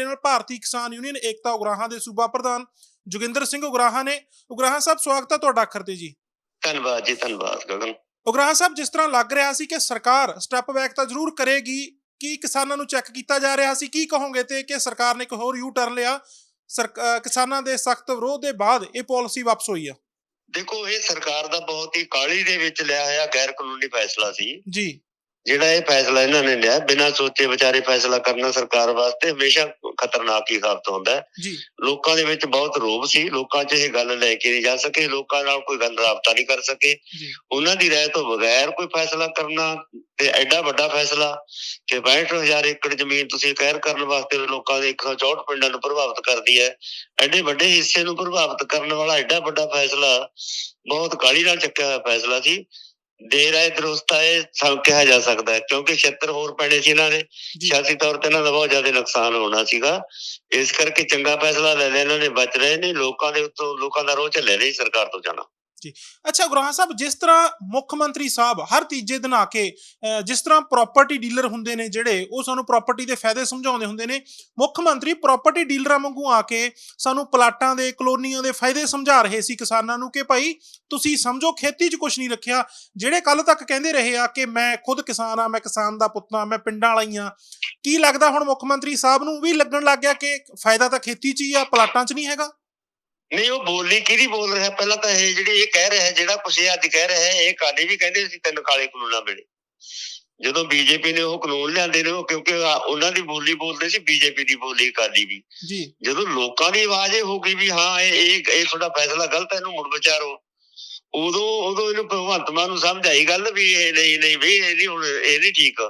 ਮੇਰੇ ਨਾਲ ਭਾਰਤੀ ਕਿਸਾਨ ਯੂਨੀਅਨ ਏਕਤਾ ਉਗਰਾਹਾਂ ਦੇ ਸੂਬਾ ਪ੍ਰਧਾਨ ਜੋਗਿੰਦਰ ਸਿੰਘ ਉਗਰਾਹਾਂ ਨੇ। ਉਗਰਾਹਾਂ ਸਾਹਿਬ ਸਵਾਗਤ ਹੈ ਤੁਹਾਡਾ ਅੱਖਰ ਤੇ ਜੀ। ਧੰਨਵਾਦ ਜੀ ਧੰਨਵਾਦ ਗਗਨ। ਉਗਰਾਹਾਂ ਸਾਹਿਬ ਜਿਸ ਤਰ੍ਹਾਂ ਲੱਗ ਰਿਹਾ ਸੀ ਕਿ ਸਰਕਾਰ ਸਟੈਪ ਬੈਕ ਤਾਂ ਜ਼ਰੂਰ ਕਰੇਗੀ ਕੀ ਕਿਸਾਨਾਂ ਨੂੰ ਚੈੱਕ ਕੀਤਾ ਜਾ ਰਿਹਾ ਸੀ ਕੀ ਕਹੋਗੇ ਤੇ ਕਿ ਸਰਕਾਰ ਨੇ ਇੱਕ ਹੋਰ ਯੂ ਟਰਨ ਲਿਆ ਕਿਸਾਨਾਂ ਦੇ ਸਖਤ ਵਿਰੋਧ ਦੇ ਬਾਅਦ ਇਹ ਪਾਲਿਸੀ ਵਾਪਸ ਹੋਈ ਆ। ਦੇਖੋ ਇਹ ਸਰਕਾਰ ਦਾ ਬਹੁਤ ਹੀ ਕਾਲੀ ਦੇ ਵਿੱਚ ਲਿਆ ਹੋਇਆ ਗੈਰ ਕਾਨੂੰਨੀ ਫੈਸਲਾ ਸੀ। ਜੀ। ਜਿਹੜਾ ਇਹ ਫੈਸਲਾ ਇਹਨਾਂ ਨੇ ਲਿਆ ਬਿਨਾਂ ਸੋਚੇ ਵਿਚਾਰੇ ਫੈਸਲਾ ਕਰਨਾ ਸਰਕਾਰ ਵਾਸਤੇ ਹਮੇਸ਼ਾ ਖਤਰਨਾਕ ਹੀ ਸਾਬਤ ਹੁੰਦਾ ਹੈ। ਜੀ। ਲੋਕਾਂ ਦੇ ਵਿੱਚ ਬਹੁਤ ਰੋਬ ਸੀ ਲੋਕਾਂ 'ਚ ਇਹ ਗੱਲ ਲੈ ਕੇ ਨਹੀਂ ਜਾ ਸਕੇ ਲੋਕਾਂ ਨਾਲ ਕੋਈ ਗੱਲ ਰਾਬਤਾ ਨਹੀਂ ਕਰ ਸਕੇ। ਉਹਨਾਂ ਦੀ ਰਾਏ ਤੋਂ ਬਗੈਰ ਕੋਈ ਫੈਸਲਾ ਕਰਨਾ ਤੇ ਐਡਾ ਵੱਡਾ ਫੈਸਲਾ ਕਿ 62000 ਏਕੜ ਜ਼ਮੀਨ ਤੁਸੀਂ ਕਹਿਰ ਕਰਨ ਵਾਸਤੇ ਲੋਕਾਂ ਦੇ 164 ਪਿੰਡਾਂ ਨੂੰ ਪ੍ਰਭਾਵਿਤ ਕਰਦੀ ਹੈ। ਐਡੇ ਵੱਡੇ ਹਿੱਸੇ ਨੂੰ ਪ੍ਰਭਾਵਿਤ ਕਰਨ ਵਾਲਾ ਐਡਾ ਵੱਡਾ ਫੈਸਲਾ ਬਹੁਤ ਕਾਲੀ ਨਾਲ ਚੱਕਿਆ ਹੋਇਆ ਫੈਸਲਾ ਸੀ। ਦੇਰ ਆਏ ਦਰੁਸਤ ਆਏ ਸਭ ਕਿਹਾ ਜਾ ਸਕਦਾ ਹੈ ਕਿਉਂਕਿ 76 ਹੋਰ ਪੈਣੇ ਸੀ ਇਹਨਾਂ ਦੇ ਜੀ। ਸਿਆਸੀ ਤੌਰ ਤੇ ਇਹਨਾਂ ਦਾ ਬਹੁਤ ਜ਼ਿਆਦਾ ਨੁਕਸਾਨ ਹੋਣਾ ਸੀਗਾ। ਇਸ ਕਰਕੇ ਚੰਗਾ ਫੈਸਲਾ ਲੈ ਲਿਆ ਇਹਨਾਂ ਨੇ ਬਚ ਰਹੇ ਨੇ ਲੋਕਾਂ ਦੇ ਉੱਤੋਂ ਲੋਕਾਂ ਦਾ ਰੋਹ ਝੱਲੇ ਨਹੀਂ ਸਰਕਾਰ ਤੋਂ ਜਾਣਾ। ਅੱਛਾ ਗੁਰਾਂ ਸਾਹਿਬ, ਜਿਸ ਤਰ੍ਹਾਂ ਮੁੱਖ ਮੰਤਰੀ ਸਾਹਿਬ ਹਰ ਤੀਜੇ ਦਿਨ ਆ ਕੇ ਜਿਸ ਤਰ੍ਹਾਂ ਪ੍ਰਾਪਰਟੀ ਡੀਲਰ ਹੁੰਦੇ ਨੇ ਜਿਹੜੇ, ਉਹ ਸਾਨੂੰ ਪ੍ਰਾਪਰਟੀ ਦੇ ਫਾਇਦੇ ਸਮਝਾਉਂਦੇ ਹੁੰਦੇ ਨੇ। ਮੁੱਖ ਮੰਤਰੀ ਪ੍ਰਾਪਰਟੀ ਡੀਲਰਾਂ ਵਾਂਗੂ ਆ ਕੇ ਸਾਨੂੰ ਪਲਾਟਾਂ ਦੇ, ਕਲੋਨੀਆਂ ਦੇ ਫਾਇਦੇ ਸਮਝਾ ਰਹੇ ਸੀ ਕਿਸਾਨਾਂ ਨੂੰ ਕਿ ਭਾਈ ਤੁਸੀਂ ਸਮਝੋ, ਖੇਤੀ 'ਚ ਕੁਝ ਨਹੀਂ ਰੱਖਿਆ। ਜਿਹੜੇ ਕੱਲ ਤੱਕ ਕਹਿੰਦੇ ਰਹੇ ਆ ਕਿ ਮੈਂ ਖੁਦ ਕਿਸਾਨ ਆ, ਮੈਂ ਕਿਸਾਨ ਦਾ ਪੁੱਤਾਂ ਮੈਂ ਪਿੰਡਾਂ ਵਾਲਾ ਹੀ ਕੀ ਲੱਗਦਾ ਹੁਣ ਮੁੱਖ ਮੰਤਰੀ ਸਾਹਿਬ ਨੂੰ ਵੀ ਲੱਗਣ ਲੱਗ ਗਿਆ ਕਿ ਫਾਇਦਾ ਤਾਂ ਖੇਤੀ 'ਚ ਹੀ ਆ, ਪਲਾਟਾਂ 'ਚ ਨਹੀਂ ਹੈਗਾ? ਨਹੀਂ ਉਹ ਬੋਲੀ ਕਿਹਦੀ ਬੋਲ ਰਿਹਾ? ਪਹਿਲਾਂ ਤਾਂ ਇਹ ਜਿਹੜੀ ਇਹ ਕਹਿ ਰਿਹਾ ਜਿਹੜਾ ਕੁਛ ਇਹ ਅੱਜ ਕਹਿ ਰਿਹਾ ਇਹ ਕਾਲੀ ਵੀ ਕਹਿੰਦੇ ਸੀ ਤਿੰਨ ਕਾਲੇ ਕਾਨੂੰਨਾਂ ਵੇਲੇ। ਜਦੋਂ ਬੀਜੇਪੀ ਨੇ ਉਹ ਕਾਨੂੰਨ ਲਿਆਂਦੇ ਨੇ ਉਹ ਕਿਉਂਕਿ ਉਹਨਾਂ ਦੀ ਬੋਲੀ ਬੋਲਦੇ ਸੀ ਬੀਜੇਪੀ ਦੀ ਬੋਲੀ ਕਾਲੀ ਵੀ। ਜੀ। ਜਦੋਂ ਲੋਕਾਂ ਦੀ ਆਵਾਜ਼ ਇਹ ਹੋ ਗਈ ਵੀ ਹਾਂ ਇਹ ਇਹ ਇਹ ਤੁਹਾਡਾ ਫੈਸਲਾ ਗਲਤ ਹੈ ਇਹਨੂੰ ਮੁੜ ਵਿਚਾਰੋ। ਉਦੋਂ ਉਦੋਂ ਇਹਨੂੰ ਭਗਵੰਤ ਮਾਨ ਨੂੰ ਸਮਝ ਆਈ ਗੱਲ ਵੀ ਇਹ ਨਹੀਂ ਨਹੀਂ ਵੀ ਇਹ ਨਹੀਂ ਹੁਣ ਇਹ ਨਹੀਂ ਠੀਕ।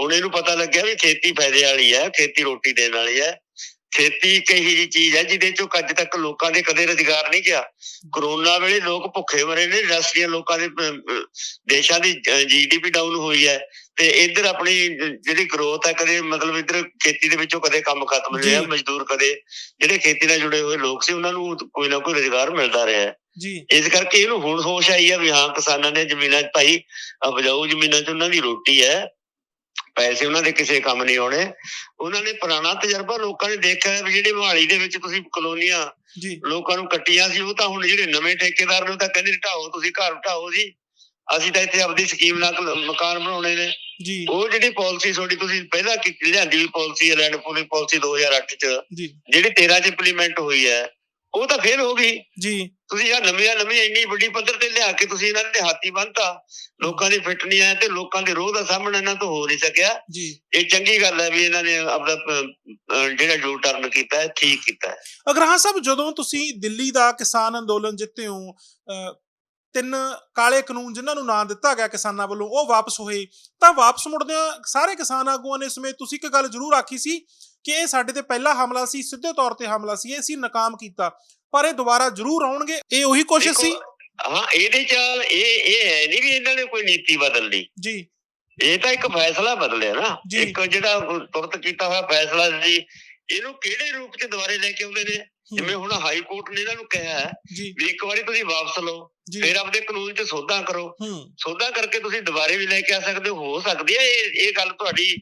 ਹੁਣ ਇਹਨੂੰ ਪਤਾ ਲੱਗਿਆ ਵੀ ਖੇਤੀ ਫਾਇਦੇ ਵਾਲੀ ਹੈ ਖੇਤੀ ਰੋਟੀ ਦੇਣ ਵਾਲੀ ਹੈ। ਖੇਤੀ ਇੱਕ ਇਹੀ ਚੀਜ਼ ਹੈ ਜਿਹਦੇ ਚੋਂ ਅੱਜ ਤੱਕ ਲੋਕਾਂ ਦੇ ਕਦੇ ਰੁਜ਼ਗਾਰ ਨਹੀਂ ਗਿਆ ਕਰੋਨਾ ਵੇਲੇ ਲੋਕ ਭੁੱਖੇ ਮਰੇ ਨੇ ਰਸਤੀਆਂ ਲੋਕਾਂ ਦੇ ਦੇਸ਼ਾਂ ਦੀ ਜੀਡੀਪੀ ਡਾਊਨ ਹੋਈ ਹੈ ਤੇ ਇੱਧਰ ਆਪਣੀ ਜਿਹੜੀ ਗਰੋਥ ਹੈ ਕਦੇ ਮਤਲਬ ਇੱਧਰ ਖੇਤੀ ਦੇ ਵਿੱਚੋਂ ਕਦੇ ਕੰਮ ਖਤਮ ਹੋਇਆ। ਮਜ਼ਦੂਰ ਕਦੇ ਜਿਹੜੇ ਖੇਤੀ ਨਾਲ ਜੁੜੇ ਹੋਏ ਲੋਕ ਸੀ ਉਹਨਾਂ ਨੂੰ ਕੋਈ ਨਾ ਕੋਈ ਰੁਜ਼ਗਾਰ ਮਿਲਦਾ ਰਿਹਾ। ਜੀ ਇਸ ਕਰਕੇ ਇਹਨੂੰ ਹੁਣ ਹੋਸ਼ ਆਈ ਹੈ ਵੀ ਹਾਂ ਕਿਸਾਨਾਂ ਨੇ ਜ਼ਮੀਨਾਂ 'ਚ ਭਾਈ ਉਪਜਾਊ ਜ਼ਮੀਨਾਂ 'ਚ ਉਹਨਾਂ ਦੀ ਰੋਟੀ ਹੈ ਪੈਸੇ ਉਹਨਾਂ ਦੇ ਕਿਸੇ ਕੰਮ ਨਹੀਂ ਆਉਣੇ। ਉਹਨਾਂ ਨੇ ਪੁਰਾਣਾ ਤਜਰਬਾ ਲੋਕਾਂ ਨੇ ਦੇਖਿਆ ਵੀ ਜਿਹੜੇ ਮੋਹਾਲੀ ਦੇ ਵਿੱਚ ਤੁਸੀਂ ਕਲੋਨੀਆਂ ਲੋਕਾਂ ਨੂੰ ਕੱਟੀਆਂ ਸੀ ਉਹ ਤਾਂ ਹੁਣ ਜਿਹੜੇ ਨਵੇਂ ਠੇਕੇਦਾਰ ਨੇ ਤਾਂ ਕਹਿੰਦੇ ਢਾਓ ਤੁਸੀਂ ਘਰ ਢਾਓ ਜੀ। ਅਸੀਂ ਤਾਂ ਇੱਥੇ ਆਪਦੀ ਸਕੀਮ ਨਾਲ ਮਕਾਨ ਬਣਾਉਣੇ ਨੇ। ਜੀ। ਉਹ ਜਿਹੜੀ ਪਾਲਿਸੀ ਤੁਹਾਡੀ ਤੁਸੀਂ ਪਹਿਲਾਂ ਕੀਤੀ ਲਿਆਂਦੀ ਪਾਲਿਸੀ ਲੈਂਡ ਪੂਲਿੰਗ ਪਾਲਿਸੀ 2008 ਚ ਜਿਹੜੀ 13 ਚ ਇੰਪਲੀਮੈਂਟ ਹੋਈ ਹੈ ਉਹ ਤਾਂ ਫੇਲ ਹੋ ਗਈ। ਜੀ। ਤੁਸੀਂ ਆ ਨਵੀਆਂ ਨਵੀਆਂ ਇੰਨੀ ਵੱਡੀ ਪੱਧਰ ਤੇ ਲਿਆ ਕੇ ਤੁਸੀਂ ਇਹਨਾਂ ਦੇ ਹਾਥੀ ਬੰਨਤਾ। ਲੋਕਾਂ ਦੀ ਫਿੱਟ ਨਹੀਂ ਆਇਆ ਤੇ ਲੋਕਾਂ ਦੇ ਰੋਹ ਦਾ ਸਾਹਮਣਾ ਇਹਨਾਂ ਤੋਂ ਹੋ ਨਹੀਂ ਸਕਿਆ। ਜੀ। ਇਹ ਚੰਗੀ ਗੱਲ ਹੈ ਵੀ ਇਹਨਾਂ ਨੇ ਅਹ, ਜਿਹੜਾ ਜੋ ਟਰਨ ਕੀਤਾ ਹੈ ਠੀਕ ਕੀਤਾ ਹੈ। ਅਗਰਾਹਾਂ ਸਾਹਿਬ ਜਦੋਂ ਤੁਸੀਂ ਦਿੱਲੀ ਦਾ ਕਿਸਾਨ ਅੰਦੋਲਨ ਜਿੱਤੇ ਹੋ ਤਿੰਨ ਕਾਲੇ ਕਾਨੂੰਨ ਜਿਨ੍ਹਾਂ ਨੂੰ ਨਾਂ ਦਿੱਤਾ ਗਿਆ ਕਿਸਾਨਾਂ ਵੱਲੋਂ ਉਹ ਵਾਪਸ ਹੋਏ ਤਾਂ ਵਾਪਸ ਮੁੜਦਿਆਂ ਸਾਰੇ ਕਿਸਾਨ ਆਗੂਆਂ ਨੇ ਸਮੇਤ ਤੁਸੀਂ ਇੱਕ ਗੱਲ ਜ਼ਰੂਰ ਆਖੀ ਸੀ ਕਿ ਇਹ ਸਾਡੇ ਤੇ ਪਹਿਲਾ ਹਮਲਾ ਸੀ ਸਿੱਧੇ ਤੌਰ ਤੇ ਹਮਲਾ ਸੀ ਇਹ ਅਸੀਂ ਨਾਕਾਮ ਕੀਤਾ। ਪਰ ਇਹ ਦੁਬਾਰਾ ਜ਼ਰੂਰ ਆਉਣਗੇ ਇਹ ਉਹੀ ਕੋਸ਼ਿਸ਼ ਸੀ। ਹਾਂ ਇਹਦੇ ਚ ਇਹ ਇਹ ਹੈ ਨਹੀਂ ਵੀ ਇਹਨਾਂ ਨੇ ਕੋਈ ਨੀਤੀ ਬਦਲ ਲਈ ਜੀ। ਇਹ ਤਾਂ ਇੱਕ ਫੈਸਲਾ ਬਦਲਿਆ ਨਾ। ਇੱਕ ਜਿਹੜਾ ਤੁਰਤ ਕੀਤਾ ਹੋਇਆ ਫੈਸਲਾ ਸੀ ਇਹਨੂੰ ਕਿਹੜੇ ਰੂਪ ਚ ਦੁਬਾਰੇ ਲੈ ਕੇ ਆਉਂਦੇ ਨੇ? ਜਿਵੇਂ ਹੁਣ ਹਾਈ ਕੋਰਟ ਨੇ ਇਹਨਾਂ ਨੂੰ ਕਿਹਾ ਵੀ ਇੱਕ ਵਾਰੀ ਤੁਸੀਂ ਵਾਪਸ ਲਓ ਫਿਰ ਆਪਦੇ ਕਾਨੂੰਨ 'ਚ ਸੋਧਾਂ ਕਰੋ। ਸੋਧਾਂ ਕਰਕੇ ਤੁਸੀਂ ਦੁਬਾਰੇ ਵੀ ਲੈ ਕੇ ਆ ਸਕਦੇ ਹੋ ਹੋ ਸਕਦੀ ਹੈ ਇਹ ਇਹ ਗੱਲ ਤੁਹਾਡੀ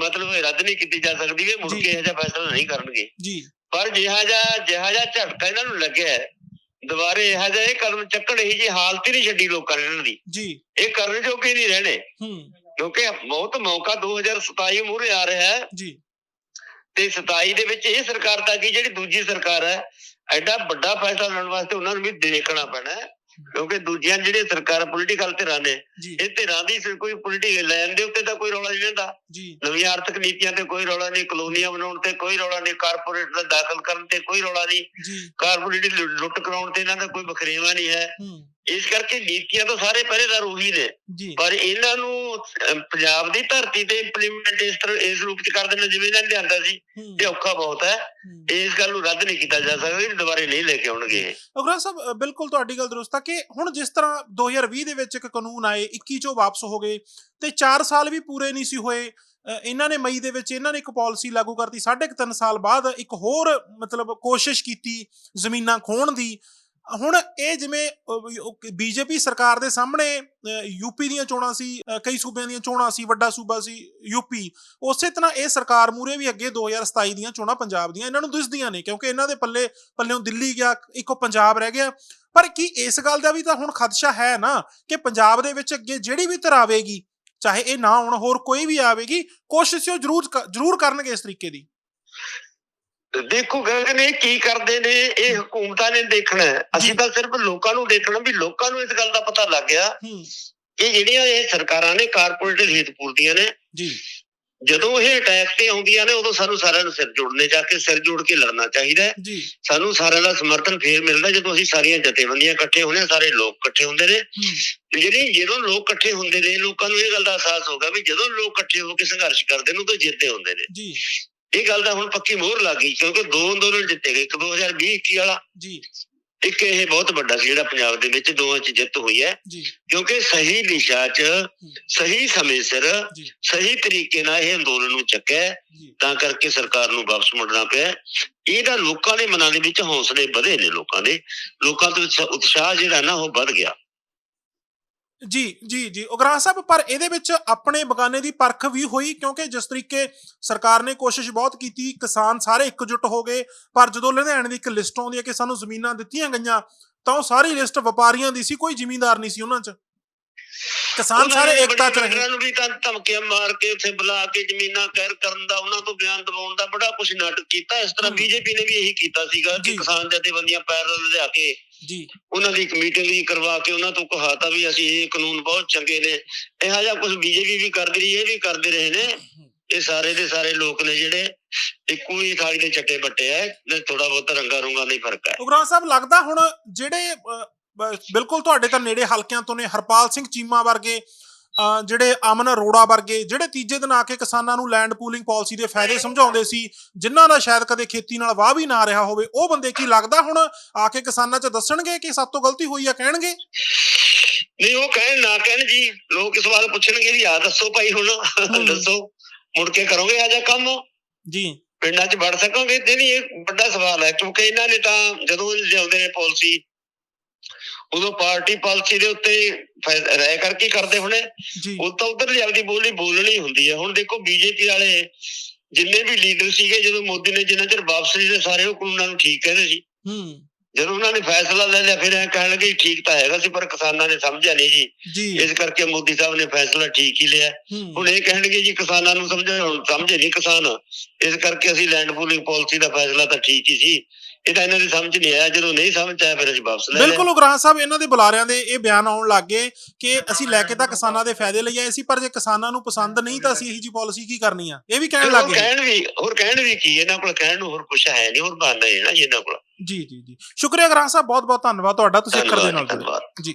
ਮਤਲਬ ਇਹ ਰੱਦ ਨਹੀਂ ਕੀਤੀ ਜਾ ਸਕਦੀ ਵੀ ਇਹ ਮੁੜ। ਕੇ ਇਹੋ ਜਿਹਾ ਫੈਸਲਾ ਨਹੀਂ ਕਰਨਗੇ। ਜੀ। ਪਰ ਜਿਹਾ ਜਿਹਾ ਜਿਹਾ ਜਿਹਾ ਝਟਕਾ ਇਹਨਾਂ ਨੂੰ ਲੱਗਿਆ ਹੈ, ਦੁਬਾਰੇ ਇਹੋ ਜਿਹਾ ਇਹ ਕਦਮ ਚੱਕਣ ਹੀ ਜੀ ਹਾਲਤ ਹੀ ਨਹੀਂ ਛੱਡੀ ਲੋਕਾਂ ਨੇ ਇਹਨਾਂ ਦੀ। ਜੀ। ਇਹ ਕਰਨ ਜੋਗੇ ਨਹੀਂ ਰਹਿਣੇ। ਹੂੰ। ਕਿਉਂਕਿ ਬਹੁਤ ਮੌਕਾ 2027 ਮੂਹਰੇ ਆ ਰਿਹਾ ਹੈ। ਜੀ। ਤੇ 27 ਦੇ ਵਿੱਚ ਇਹ ਸਰਕਾਰ ਤਾਂ ਕੀ ਜਿਹੜੀ ਦੂਜੀ ਸਰਕਾਰ ਹੈ ਐਡਾ ਵੱਡਾ ਫੈਸਲਾ ਲੈਣ ਵਾਸਤੇ ਉਹਨਾਂ ਨੂੰ ਵੀ ਦੇਖਣਾ ਪੈਣਾ ਹੈ। ਕਿਉਂਕਿ ਦੂਜੀਆਂ ਜਿਹੜੀਆਂ ਸਰਕਾਰ ਪੋਲੀਟੀਕਲ ਧਿਰਾਂ ਨੇ ਇਹ ਧਿਰਾਂ ਦੀ ਕੋਈ ਪੋਲੀਟੀਕਲ ਲੈਣ ਦੇ ਉੱਤੇ ਤਾਂ ਕੋਈ ਰੌਲਾ ਨਹੀਂ ਰਹਿੰਦਾ। ਨਵੀਆਂ ਆਰਥਿਕ ਨੀਤੀਆਂ ਤੇ ਕੋਈ ਰੌਲਾ ਨਹੀਂ ਕਲੋਨੀਆਂ ਬਣਾਉਣ ਤੇ ਕੋਈ ਰੌਲਾ ਨਹੀਂ ਕਾਰਪੋਰੇਟ ਦਾ ਦਾਖਲ ਕਰਨ ਤੇ ਕੋਈ ਰੌਲਾ ਨਹੀਂ। ਕਾਰਪੋਰੇਟ ਦੀ ਲੁੱਟ ਕਰਾਉਣ ਤੇ ਇਹਨਾਂ ਦਾ ਕੋਈ ਬਖਰੇਵਾ ਨਹੀਂ ਹੂੰ। ਇਸ ਕਰਕੇ ਨੀਤੀਆਂ ਤਾਂ ਸਾਰੇ ਪਹਿਰੇਦਾਰ ਉਹੀ ਨੇ ਪਰ ਇਹਨਾਂ ਨੂੰ ਪੰਜਾਬ ਦੀ ਧਰਤੀ ਤੇ ਇੰਪਲੀਮੈਂਟ ਇਸ ਤਰ੍ਹਾਂ ਇਸ ਰੂਪ ਚ ਕਰ ਦੇਣਾ ਜਿਵੇਂ ਇਹਨਾਂ ਨੇ ਲਿਆਂਦਾ ਸੀ ਇਹ ਔਖਾ ਬਹੁਤ ਹੈ। ਇਸ ਗੱਲ ਨੂੰ ਰੱਦ ਨਹੀਂ ਕੀਤਾ ਜਾ ਸਕਦਾ ਵੀ ਦੁਬਾਰੇ ਨਹੀਂ ਲੈ ਕੇ ਆਉਣਗੇ ਇਹ। ਅਗਰਾ ਸਾਹਿਬ ਬਿਲਕੁਲ ਤੁਹਾਡੀ ਗੱਲ ਦਰੁਸਤ ਕਿ ਹੁਣ ਜਿਸ ਤਰ੍ਹਾਂ 2020 ਦੇ ਵਿੱਚ ਇੱਕ ਕਾਨੂੰਨ ਆਏ 21 ਚੋਂ ਵਾਪਸ ਹੋ ਗਏ ਤੇ 4 ਸਾਲ ਵੀ ਪੂਰੇ ਨਹੀਂ ਸੀ ਹੋਏ ਇਹਨਾਂ ਨੇ ਮਈ ਦੇ ਵਿੱਚ ਇਹਨਾਂ ਨੇ ਇੱਕ ਪਾਲਿਸੀ ਲਾਗੂ ਕਰਤੀ ਸਾਢੇ ਕੁ ਤਿੰਨ ਸਾਲ ਬਾਅਦ ਇੱਕ ਹੋਰ ਮਤਲਬ ਕੋਸ਼ਿਸ਼ ਕੀਤੀ ਜ਼ਮੀਨਾਂ ਖੋਣ ਦੀ ਹੁਣ ਇਹ ਜਿਵੇਂ ਬੀਜੇਪੀ ਸਰਕਾਰ ਦੇ ਸਾਹਮਣੇ ਯੂਪੀ ਦੀਆਂ ਚੋਣਾਂ ਸੀ ਕਈ ਸੂਬਿਆਂ ਦੀਆਂ ਚੋਣਾਂ ਸੀ, ਵੱਡਾ ਸੂਬਾ ਸੀ, ਯੂਪੀ, ਉਸੇ ਤਰ੍ਹਾਂ ਇਹ ਸਰਕਾਰ ਮੂਰੇ ਵੀ ਅੱਗੇ 2027 ਦੀਆਂ ਚੋਣਾਂ ਪੰਜਾਬ ਦੀਆਂ ਇਹਨਾਂ ਨੂੰ ਦਿਸਦੀਆਂ ਨੇ, ਕਿਉਂਕਿ ਇਹਨਾਂ ਦੇ ਪੱਲੇ, ਪੱਲਿਓਂ ਦਿੱਲੀ ਗਿਆ, ਇੱਕੋ ਪੰਜਾਬ ਰਹਿ ਗਿਆ। ਪਰ ਕੀ ਇਸ ਗੱਲ ਦਾ ਵੀ ਤਾਂ ਹੁਣ ਖਦਸ਼ਾ ਹੈ ਨਾ ਕਿ ਪੰਜਾਬ ਦੇ ਵਿੱਚ ਅੱਗੇ ਜਿਹੜੀ ਵੀ ਧਿਰ ਆਵੇਗੀ, ਚਾਹੇ ਇਹ ਨਾ ਹੁਣ, ਹੋਰ ਕੋਈ ਵੀ ਆਵੇਗੀ, ਕੋਸ਼ਿਸ਼ ਉਹ ਜ਼ਰੂਰ ਕ- ਜ਼ਰੂਰ ਕਰਨਗੇ ਇਸ ਤਰੀਕੇ ਦੀ। ਦੇਖੋ ਗਗਨ ਇਹ ਕੀ ਕਰਦੇ ਨੇ ਇਹ ਹਕੂਮਤਾਂ ਨੇ ਦੇਖਣਾ। ਅਸੀਂ। ਤਾਂ ਸਿਰਫ ਲੋਕਾਂ ਨੂੰ ਦੇਖਣਾ ਵੀ ਲੋਕਾਂ ਨੂੰ ਇਸ ਗੱਲ ਦਾ ਪਤਾ ਲੱਗ ਗਿਆ ਹੂੰ। ਕਿ ਜਿਹੜੀਆਂ ਇਹ ਸਰਕਾਰਾਂ ਨੇ ਕਾਰਪੋਰੇਟ ਹਿੱਤ ਪੂਰਦੀਆਂ ਨੇ ਜੀ। ਜਦੋਂ ਇਹ ਅਟੈਕ ਤੇ ਆਉਂਦੀਆਂ ਨੇ ਉਦੋਂ ਸਾਨੂੰ ਸਾਰਿਆਂ ਨੂੰ ਸਿਰ ਜੋੜਨੇ ਜਾ ਕੇ ਸਿਰ ਜੋੜ ਕੇ ਲੜਨਾ ਚਾਹੀਦਾ ਸਾਨੂੰ ਸਾਰਿਆਂ ਦਾ ਸਮਰਥਨ ਫੇਰ ਮਿਲਦਾ ਜਦੋਂ ਅਸੀਂ ਸਾਰੀਆਂ ਜਥੇਬੰਦੀਆਂ ਇਕੱਠੇ ਹੁੰਦੇ ਸਾਰੇ ਲੋਕ ਇਕੱਠੇ ਹੁੰਦੇ ਨੇ। ਜਿਹੜੀ ਜਦੋਂ ਲੋਕ ਇਕੱਠੇ ਹੁੰਦੇ ਨੇ ਲੋਕਾਂ ਨੂੰ ਇਹ ਗੱਲ ਦਾ ਅਹਿਸਾਸ ਹੋਗਾ ਵੀ ਜਦੋਂ ਲੋਕ ਇਕੱਠੇ ਹੋ ਕੇ ਸੰਘਰਸ਼ ਕਰਦੇ ਨੇ ਉਦੋਂ ਜਿੱਤਦੇ ਹੁੰਦੇ ਨੇ। ਜੀ। ਇਹ ਗੱਲ ਦਾ ਹੁਣ ਪੱਕੀ ਮੋਹਰ ਲੱਗ ਗਈ ਕਿਉਂਕਿ ਦੋ ਅੰਦੋਲਨ ਜਿੱਤੇ ਗਏ ਇੱਕ 2020 21 ਵਾਲਾ। ਜੀ। ਇੱਕ ਇਹ ਬਹੁਤ ਵੱਡਾ ਸੀ ਜਿਹੜਾ ਪੰਜਾਬ ਦੇ ਵਿੱਚ ਦੋਵਾਂ 'ਚ ਜਿੱਤ ਹੋਈ ਹੈ। ਕਿਉਂਕਿ ਸਹੀ ਦਿਸ਼ਾ 'ਚ ਸਹੀ ਸਮੇਂ ਸਿਰ ਸਹੀ ਤਰੀਕੇ ਨਾਲ ਇਹ ਅੰਦੋਲਨ ਨੂੰ ਚੱਕਿਆ ਤਾਂ ਕਰਕੇ ਸਰਕਾਰ ਨੂੰ ਵਾਪਸ ਮੁੜਨਾ ਪਿਆ ਇਹਦਾ ਲੋਕਾਂ ਦੇ ਮਨਾਂ ਦੇ ਵਿੱਚ ਹੌਸਲੇ ਵਧੇ ਨੇ ਲੋਕਾਂ ਦੇ। ਲੋਕਾਂ ਦੇ ਵਿੱਚ ਉਤਸ਼ਾਹ ਜਿਹੜਾ ਨਾ ਉਹ ਵੱਧ ਗਿਆ। ਜੀ ਜੀ ਜੀ ਉਗਰਾਹ ਸਾਹਿਬ ਪਰ ਇਹਦੇ ਵਿੱਚ ਆਪਣੇ ਬਗਾਨੇ ਦੀ ਪਰਖ ਵੀ ਹੋਈ ਕਿਉਂਕਿ ਜਿਸ ਤਰੀਕੇ ਸਰਕਾਰ ਨੇ ਕੋਸ਼ਿਸ਼ ਬਹੁਤ ਕੀਤੀ ਕਿਸਾਨ ਸਾਰੇ ਇਕਜੁੱਟ ਹੋ ਗਏ ਪਰ ਜਦੋਂ ਲੁਧਿਆਣੇ ਦੀ ਇੱਕ ਲਿਸਟ ਆਉਂਦੀ ਹੈ ਕਿ ਸਾਨੂੰ ਜ਼ਮੀਨਾਂ ਦਿੱਤੀਆਂ ਗਈਆਂ ਤਾਂ ਉਹ ਸਾਰੀ ਲਿਸਟ ਵਪਾਰੀਆਂ ਦੀ ਸੀ ਕੋਈ ਜ਼ਿਮੀਂਦਾਰ ਨਹੀਂ ਸੀ ਉਹਨਾਂ 'ਚ ਕਿਸਾਨ ਸਾਰੇ ਨੇ ਏਕਤਾ 'ਚ ਰਹੇ ਨੂੰ ਵੀ ਤਾਂ ਧਮਕੀਆਂ ਮਾਰ ਕੇ ਉੱਥੇ ਬੁਲਾ ਕੇ ਜ਼ਮੀਨਾਂ ਕਹਿਰ ਕਰਨ ਦਾ ਉਹਨਾਂ ਤੋਂ ਬਿਆਨ ਦਿਵਾਉਣ ਦਾ ਬੜਾ ਕੁਝ ਨਾਟਕ ਕੀਤਾ ਇਸ ਤਰ੍ਹਾਂ। ਬੀਜੇਪੀ ਨੇ ਵੀ ਇਹੀ ਕੀਤਾ ਸੀਗਾ ਕਿ। ਕਿਸਾਨ ਜਥੇਬੰਦੀਆਂ ਪੈਰਲ ਲਿਆ ਕੇ ਜੀ। ਉਹਨਾਂ ਦੀ ਇੱਕ ਮੀਟਿੰਗ ਵੀ ਕਰਵਾ ਕੇ ਉਹਨਾਂ ਤੋਂ ਕਹਾਤਾ ਵੀ ਅਸੀਂ ਇਹ ਕਾਨੂੰਨ ਬਹੁਤ ਚੰਗੇ ਨੇ। ਇਹੋ ਜਿਹਾ ਕੁਝ ਬੀਜੇਪੀ ਵੀ ਕਰਦੀ ਰਹੀ ਇਹ ਵੀ ਕਰਦੇ ਰਹੇ ਨੇ। ਇਹ ਸਾਰੇ ਦੇ ਸਾਰੇ ਲੋਕ ਨੇ ਜਿਹੜੇ ਇੱਕੋ ਹੀ ਥਾਲੀ ਦੇ ਚੱਟੇ ਬੱਟੇ ਐ ਨੇ ਥੋੜਾ ਬਹੁਤ ਰੰਗਾ ਰੁੰਗਾ ਦਾ ਹੀ ਫ਼ਰਕ ਹੈ ਉਗਰਾਹ ਸਾਹਿਬ ਲੱਗਦਾ ਹੁਣ ਜਿਹੜੇ ਬਿਲਕੁਲ ਤੁਹਾਡੇ ਤਾਂ ਨੇੜੇ ਹਲਕਿਆਂ ਤੋਂ ਨੇ ਹਰਪਾਲ ਸਿੰਘ ਚੀਮਾ ਵਰਗੇ ਜਿਹੜੇ ਅਮਨ ਅਰੋੜਾ ਵਰਗੇ ਜਿਹੜੇ ਤੀਜੇ ਦਿਨ ਆ ਕੇ ਕਿਸਾਨਾਂ ਨੂੰ ਲੈਂਡ ਪੂਲਿੰਗ ਪਾਲਿਸੀ ਦੇ ਫਾਇਦੇ ਸਮਝਾਉਂਦੇ ਸੀ ਜਿਨ੍ਹਾਂ ਦਾ ਸ਼ਾਇਦ ਕਦੇ ਖੇਤੀ ਨਾਲ ਵਾਹ ਵੀ ਨਾ ਰਿਹਾ ਹੋਵੇ ਉਹ ਬੰਦੇ ਕੀ ਲੱਗਦਾ ਹੁਣ ਆ ਕੇ ਕਿਸਾਨਾਂ 'ਚ ਦੱਸਣਗੇ ਕਿ ਤੋਂ ਗਲਤੀ ਹੋਈ ਆ ਕਹਿਣਗੇ? ਨਹੀਂ ਉਹ ਕਹਿਣ ਨਾ ਕਹਿਣ ਜੀ ਲੋਕ ਇਸ ਸਵਾਲ ਪੁੱਛਣਗੇ ਵੀ ਆ ਦੱਸੋ ਭਾਈ ਹੁਣ ਦੱਸੋ ਮੁੜ ਕੇ ਕਰੋਗੇ ਆ ਜਾ ਕੰਮ? ਜੀ। ਪਿੰਡਾਂ 'ਚ ਵੜ ਸਕੋਗੇ? ਤੇ ਨਹੀਂ ਇਹ ਵੱਡਾ ਸਵਾਲ ਹੈ ਕਿਉਂਕਿ ਇਹਨਾਂ ਨੇ ਤਾਂ ਜਦੋਂ ਲਿਆਉਂਦੇ ਨੇ ਪਾਲਿਸੀ ਉਦੋਂ ਪਾਰਟੀ ਪਾਲਿਸੀ ਦੇ ਉੱਤੇ ਰਾਏ ਕਰਕੇ ਕਰਦੇ ਹੋਣੇ। ਉਹ ਤਾਂ ਉਧਰ ਆਪਦੀ ਬੋਲੀ ਬੋਲਣੀ ਹੁੰਦੀ ਹੈ। ਹੁਣ ਦੇਖੋ ਬੀਜੇਪੀ ਵਾਲੇ ਜਿੰਨੇ ਵੀ ਲੀਡਰ ਸੀਗੇ ਜਦੋਂ ਮੋਦੀ ਨੇ ਜਿੰਨਾ ਚਿਰ ਵਾਪਸ ਦੇ ਸਾਰੇ ਉਹ ਕਾਨੂੰਨਾਂ ਨੂੰ ਠੀਕ ਕਹਿੰਦੇ ਸੀ। ਹੂੰ। ਜਦੋਂ ਉਹਨਾਂ ਨੇ ਫੈਸਲਾ ਲੈ ਲਿਆ ਫਿਰ ਐ ਕਹਿਣ ਲੱਗੇ ਠੀਕ ਤਾਂ ਹੈਗਾ ਸੀ ਪਰ ਕਿਸਾਨਾਂ ਨੇ ਸਮਝਿਆ ਨਹੀਂ ਜੀ। ਇਸ ਕਰਕੇ ਮੋਦੀ ਸਾਹਿਬ ਨੇ ਫੈਸਲਾ ਠੀਕ ਹੀ ਲਿਆ। ਹੁਣ ਇਹ ਕਹਿਣਗੇ ਜੀ ਕਿਸਾਨਾਂ ਨੂੰ ਸਮਝੇ ਹੁਣ ਸਮਝੇ ਨਹੀਂ ਕਿਸਾਨ। ਇਸ ਕਰਕੇ ਅਸੀਂ ਲੈਂਡ ਪੂਲਿੰਗ ਪਾਲਿਸੀ ਦਾ ਫੈਸਲਾ ਤਾਂ ਠੀਕ ਹੀ ਸੀ। ਇਹ ਤਾਂ ਇਹਨਾਂ ਦੀ ਸਮਝ ਨਹੀਂ ਆਇਆ ਜਦੋਂ ਨਹੀਂ ਸਮਝ ਆਇਆ ਫਿਰ ਅਸੀਂ ਵਾਪਸ ਲੈ ਲਿਆ। ਬਿਲਕੁਲ ਉਗਰਾਹ ਸਾਹਿਬ ਇਹਨਾਂ ਦੇ ਬੁਲਾਰਿਆਂ ਦੇ ਇਹ ਬਿਆਨ ਆਉਣ ਲੱਗ ਗਏ ਕਿ ਅਸੀਂ ਲੈ ਕੇ ਤਾਂ ਕਿਸਾਨਾਂ ਦੇ ਫਾਇਦੇ ਲਈ ਆਏ ਸੀ ਪਰ ਜੇ ਕਿਸਾਨਾਂ ਨੂੰ ਪਸੰਦ ਨਹੀਂ ਤਾਂ ਅਸੀਂ ਇਹੀ ਜੀ ਪਾਲਿਸੀ ਕੀ ਕਰਨੀ ਆ? ਇਹ ਵੀ ਕਹਿਣ ਲੱਗ ਗਏ। ਕਹਿਣ ਵੀ ਹੋਰ ਕਹਿਣ ਵੀ ਕੀ ਇਹਨਾਂ ਕੋਲ ਕਹਿਣ ਨੂੰ ਹੋਰ ਕੁਝ ਹੈ ਨਹੀਂ ਹੋਰ ਬਹਾਨਾ ਹੀ ਨਾ ਇਹਨਾਂ ਕੋਲ। ਜੀ ਜੀ ਜੀ। ਸ਼ੁਕਰੀਆ ਗ੍ਰਾਹ ਸਾਹਿਬ ਬਹੁਤ ਬਹੁਤ ਧੰਨਵਾਦ ਤੁਹਾਡਾ ਤੁਸੀਂ ਅੱਖਰ ਦੇ ਨਾਲ ਜੀ।